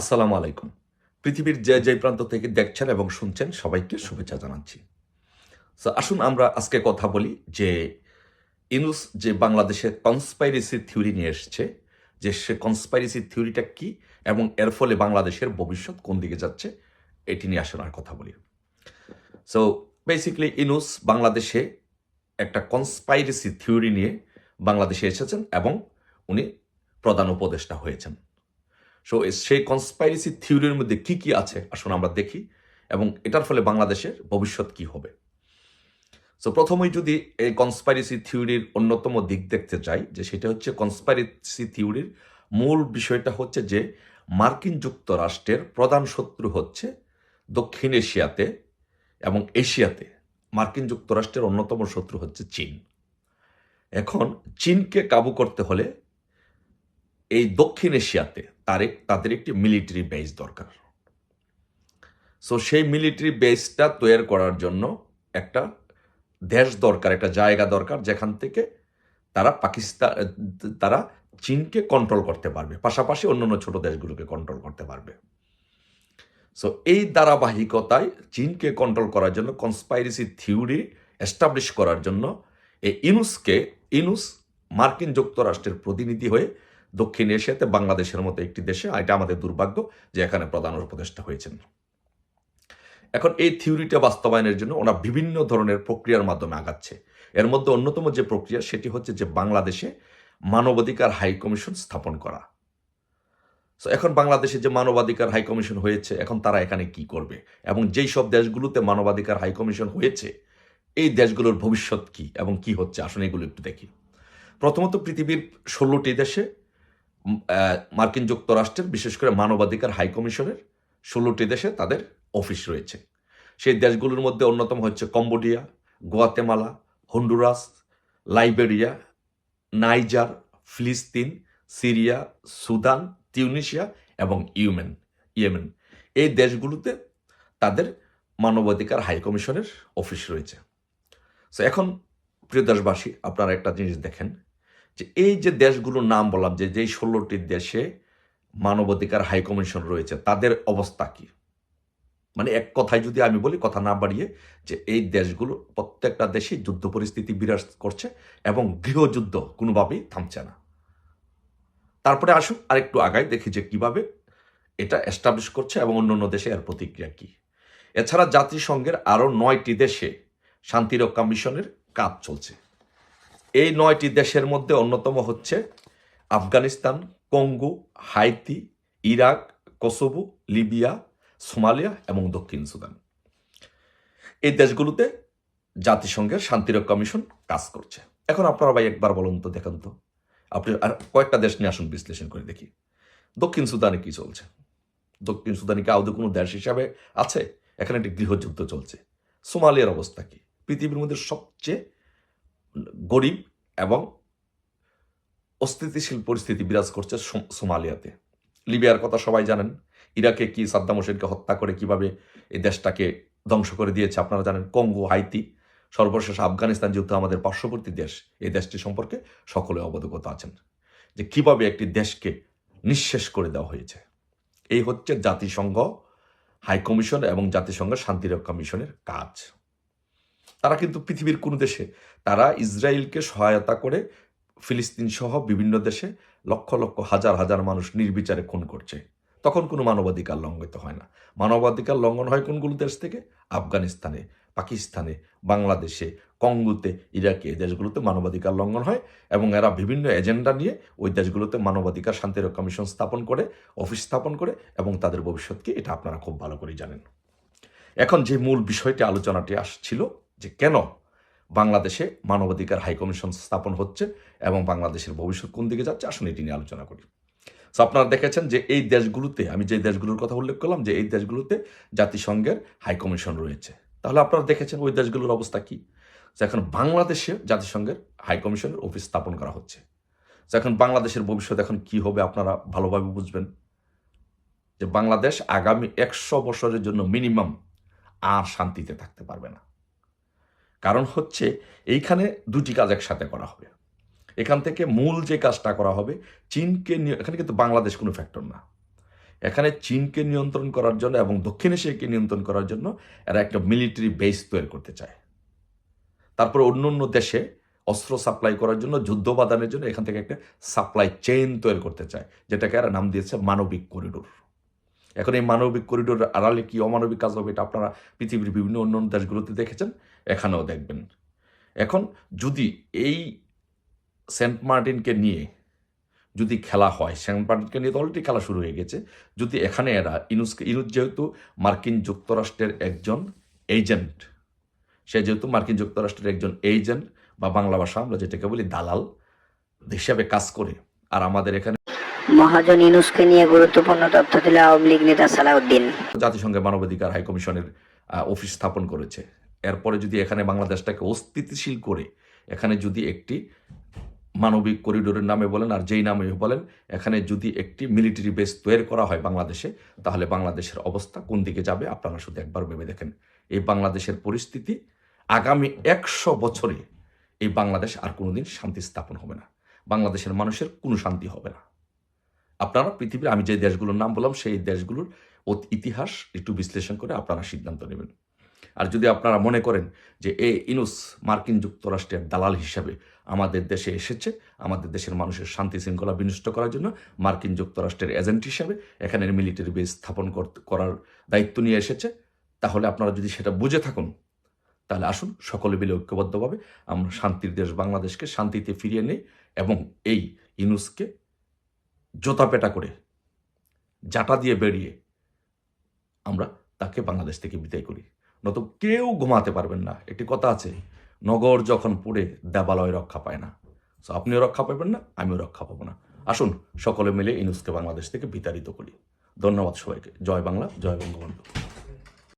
আসসালামু আলাইকুম। পৃথিবীর যে যে প্রান্ত থেকে দেখছেন এবং শুনছেন, সবাইকে শুভেচ্ছা জানাচ্ছি। আসুন আমরা আজকে কথা বলি যে ইনুস যে বাংলাদেশে কনস্পাইরেসি থিওরি নিয়ে এসছে, যে সে কনস্পাইরেসি থিওরিটা কি এবং এর ফলে বাংলাদেশের ভবিষ্যৎ কোন দিকে যাচ্ছে, এটি নিয়ে আসুন আর কথা বলি। সো বেসিক্যালি ইনুস বাংলাদেশে একটা কনস্পাইরেসি থিওরি নিয়ে বাংলাদেশে এসেছেন এবং উনি প্রধান উপদেষ্টা হয়েছেন। সো সেই কনস্পাইরেসি থিওরির মধ্যে কি কি আছে? আসুন আমরা দেখি। এবং এটার ফলে বাংলাদেশের ভবিষ্যৎ কি হবে? সো প্রথমেই যদি এই কনস্পাইরেসি থিওরির অন্যতম দিক দেখতে চাই যে সেটা হচ্ছে কনস্পাইরেসি থিওরির মূল বিষয়টা হচ্ছে যে মার্কিন যুক্তরাষ্ট্রের প্রধান শত্রু হচ্ছে দক্ষিণ এশিয়াতে এবং এশিয়াতে মার্কিন যুক্তরাষ্ট্রের অন্যতম শত্রু হচ্ছে চীন। এখন চীনকে কাবু করতে হলে এই দক্ষিণ এশিয়াতে তার, তাদের একটি মিলিটারি বেস দরকার। সো সেই মিলিটারি বেসটা তৈরি করার জন্য একটা দেশ দরকার, একটা জায়গা দরকার, যেখান থেকে তারা পাকিস্তান তারা চীনকে কন্ট্রোল করতে পারবে, পাশাপাশি অন্যান্য ছোট দেশগুলোকে কন্ট্রোল করতে পারবে। সো এই ধারাবাহিকতায় চীনকে কন্ট্রোল করার জন্য কনস্পাইরেসি থিওরি এস্টাবলিশ করার জন্য, এই ইনুসকে, ইনুস মার্কিন যুক্তরাষ্ট্রের প্রতিনিধি হয়ে দক্ষিণ এশিয়াতে বাংলাদেশের মতো একটি দেশে এটা আমাদের দুর্ভাগ্য যে এখানে প্রধান উপদেষ্টা হয়েছেন। এখন এই থিওরিটা বাস্তবায়নের জন্য ওরা বিভিন্ন ধরনের প্রক্রিয়ার মাধ্যমে আগাচ্ছে। এর মধ্যে অন্যতম যে প্রক্রিয়া সেটি হচ্ছে যে বাংলাদেশে মানবাধিকার হাই কমিশন স্থাপন করা। So, এখন বাংলাদেশে যে মানবাধিকার হাই কমিশন হয়েছে এখন তারা এখানে কি করবে? এবং যেই সব দেশগুলোতে মানবাধিকার হাই কমিশন হয়েছে এই দেশগুলোর ভবিষ্যৎ কি এবং কি হচ্ছে? আসলে এগুলো একটু দেখি। প্রথমত পৃথিবীর ষোলোটি দেশে মার্কিন যুক্তরাষ্ট্রের, বিশেষ করে মানবাধিকার হাইকমিশনের ষোলোটি দেশে তাদের অফিস রয়েছে। সেই দেশগুলোর মধ্যে অন্যতম হচ্ছে Cambodia, Guatemala, Honduras, Liberia, Niger, ফিলিস্তিন, সিরিয়া, সুদান, তিউনিশিয়া এবং ইউমেন, ইয়েমেন। এই দেশগুলোতে তাদের মানবাধিকার হাই কমিশনের অফিস রয়েছে। সো এখন, প্রিয় দেশবাসী, আপনারা একটা জিনিস দেখেন। যে এই যে দেশগুলোর নাম বললাম, যে যেই ষোলোটি দেশে মানবাধিকার হাইকমিশন রয়েছে, তাদের অবস্থা কি? মানে এক কথায় যদি আমি বলি, কথা না বাড়িয়ে, যে এই দেশগুলো প্রত্যেকটা দেশেই যুদ্ধ পরিস্থিতি বিরাজ করছে এবং গৃহযুদ্ধ কোনোভাবেই থামছে না। তারপরে আসুক আরেকটু আগায় দেখি যে কীভাবে এটা এস্টাবলিশ করছে এবং অন্য অন্য দেশে এর প্রতিক্রিয়া কি। এছাড়া জাতিসংঘের আরও নয়টি দেশে শান্তিরক্ষা মিশনের কাজ চলছে। এই নয়টি দেশের মধ্যে অন্যতম হচ্ছে Afghanistan, Congo, Haiti, Iraq, Kosovo, Libya, Somalia এবং দক্ষিণ সুদান। এই দেশগুলোতে জাতিসংঘের শান্তিরক্ষা মিশন কাজ করছে। এখন আপনারা ভাই একবার বলুন তো, দেখেন তো। আপনি আর কয়েকটা দেশ নিয়ে আসুন, বিশ্লেষণ করে দেখি। দক্ষিণ সুদানে কি চলছে? দক্ষিণ সুদানে কি আদৌ কোনো দেশ হিসাবে আছে? এখানে একটি গৃহযুদ্ধ চলছে। সোমালিয়ার অবস্থা কি? পৃথিবীর মধ্যে সবচেয়ে গরিব এবং অস্থিতিশীল পরিস্থিতি বিরাজ করছে সোম- সোমালিয়াতে। লিবিয়ার কথা সবাই জানেন। ইরাকে কি সাদ্দাম হোসেনকে হত্যা করে কীভাবে এই দেশটাকে ধ্বংস করে দিয়েছে আপনারা জানেন। কঙ্গো, হাইতি, সর্বশেষ আফগানিস্তান যেহেতু আমাদের পার্শ্ববর্তী দেশ। এই দেশটি সম্পর্কে সকলে অবগত আছেন যে কীভাবে একটি দেশকে নিঃশেষ করে দেওয়া হয়েছে। এই হচ্ছে জাতিসংঘ হাই কমিশন এবং জাতিসংঘ শান্তিরক্ষা মিশনের কাজ। তারা কিন্তু পৃথিবীর কোনো দেশে? তারা ইসরায়েলকে সহায়তা করে ফিলিস্তিন সহ বিভিন্ন দেশে লক্ষ লক্ষ, হাজার হাজার মানুষ নির্বিচারে খুন করছে। তখন কোনো মানবাধিকার লঙ্ঘিত হয় না। মানবাধিকার লঙ্ঘন হয় কোনগুলো দেশ থেকে? আফগানিস্তানে, পাকিস্তানে, বাংলাদেশে, কঙ্গোতে, ইরাকে। এই দেশগুলোতে মানবাধিকার লঙ্ঘন হয় এবং এরা বিভিন্ন এজেন্ডা নিয়ে ওই দেশগুলোতে মানবাধিকার শান্তিরক্ষা কমিশন স্থাপন করে, অফিস স্থাপন করে এবং তাদের ভবিষ্যৎকে এটা আপনারা খুব ভালো করেই জানেন। এখন যে মূল বিষয়টি, আলোচনাটি আসছিল যে কেন বাংলাদেশে মানবাধিকার হাইকমিশন স্থাপন হচ্ছে এবং বাংলাদেশের ভবিষ্যৎ কোন দিকে যাচ্ছে? আসলে এটি নিয়ে আলোচনা করি। তো আপনারা দেখেছেন যে এই দেশগুলোতে, আমি যে দেশগুলোর কথা উল্লেখ করলাম, যে এই দেশগুলোতে জাতিসংঘের হাইকমিশন রয়েছে। তাহলে আপনারা দেখেছেন ওই দেশগুলোর অবস্থা কি? এখন বাংলাদেশে জাতিসংঘের হাইকমিশনের অফিস স্থাপন করা হচ্ছে। এখন বাংলাদেশের ভবিষ্যৎ এখন কি হবে আপনারা ভালোভাবে বুঝবেন? যে বাংলাদেশ আগামী একশো বছরের জন্য মিনিমাম আর শান্তিতে থাকতে পারবে না। কারণ হচ্ছে এইখানে দুটি কাজ একসাথে করা হবে। এখান থেকে মূল যে কাজটা করা হবে, চীনকে এখানে কিন্তু বাংলাদেশ কোনো ফ্যাক্টর না। এখানে চীনকে নিয়ন্ত্রণ করার জন্য এবং দক্ষিণ এশিয়াকে নিয়ন্ত্রণ করার জন্য এরা একটা মিলিটারি বেস তৈরি করতে চায়। তারপর অন্য অন্য দেশে অস্ত্র সাপ্লাই করার জন্য, যুদ্ধ বাদানের জন্য এখান থেকে একটা সাপ্লাই চেইন তৈরি করতে চায়, যেটাকে এরা নাম দিয়েছে মানবিক করিডোর এখন এই মানবিক করিডোর আড়ালে কি অমানবিক কাজ হবে এটা আপনারা পৃথিবীর বিভিন্ন অন্য দেশগুলোতে দেখেছেন, এখানেও দেখবেন। এখন যদি এই সেন্ট মার্টিনকে নিয়ে যদি খেলা হয়, সেন্ট মার্টিনকে নিয়ে তো অলরেডি খেলা শুরু হয়ে গেছে, যদি এখানে এরা ইনুসকে ইনুস যেহেতু মার্কিন যুক্তরাষ্ট্রের একজন এজেন্ট, সে যেহেতু মার্কিন যুক্তরাষ্ট্রের একজন এজেন্ট বা বাংলা ভাষা আমরা যেটাকে বলি দালাল, হিসাবে কাজ করে, আর আমাদের এখানে মহাজন ইউনুসকে নিয়ে গুরুত্বপূর্ণ তথ্য দিল আওয়ামী লীগ নেতা সালাউদ্দিন। জাতিসংঘের মানবাধিকার হাই অফিস স্থাপন করেছে। এরপরে যদি এখানে বাংলাদেশটাকে করে, এখানে যদি একটি মানবিক করিডোরের নামে বলেন আর যেই নামে বলেন, এখানে যদি একটি মিলিটারি বেস তৈরি করা হয় বাংলাদেশে, তাহলে বাংলাদেশের অবস্থা কোন দিকে যাবে আপনারা শুধু একবার ভেবে দেখেন। এই বাংলাদেশের পরিস্থিতি আগামী একশো বছরে এই বাংলাদেশ আর কোনোদিন শান্তি স্থাপন হবে না। বাংলাদেশের মানুষের কোনো শান্তি হবে না। আপনারা পৃথিবীর, আমি যে দেশগুলোর নাম বললাম, সেই দেশগুলোর ইতিহাস একটু বিশ্লেষণ করে আপনারা সিদ্ধান্ত নেবেন। আর যদি আপনারা মনে করেন যে এ ইনুস মার্কিন যুক্তরাষ্ট্রের দালাল হিসাবে আমাদের দেশে এসেছে, আমাদের দেশের মানুষের শান্তি শৃঙ্খলা বিনষ্ট করার জন্য মার্কিন যুক্তরাষ্ট্রের এজেন্ট হিসাবে এখানের মিলিটারি বেস স্থাপন করার দায়িত্ব নিয়ে এসেছে, তাহলে আপনারা যদি সেটা বুঝে থাকুন, তাহলে আসুন, সকলে মিলে ঐক্যবদ্ধভাবে আমরা শান্তির দেশ বাংলাদেশকে শান্তিতে ফিরিয়ে নিই এবং এই ইনুসকে জোতাপেটা করে, জাটা দিয়ে বেরিয়ে আমরা তাকে বাংলাদেশ থেকে বিদায় করি। নত কেউ ঘুমাতে পারবেন না, একটি কথা আছে, নগর যখন পড়ে দেবালয় রক্ষা পায় না। সো আপনিও রক্ষা পাবেন না, আমিও রক্ষা পাবো না। আসুন, সকলে মিলে ইনুসকে বাংলাদেশ থেকে বিতাড়িত করি। ধন্যবাদ সবাইকে। জয় বাংলা, জয় বঙ্গবন্ধু।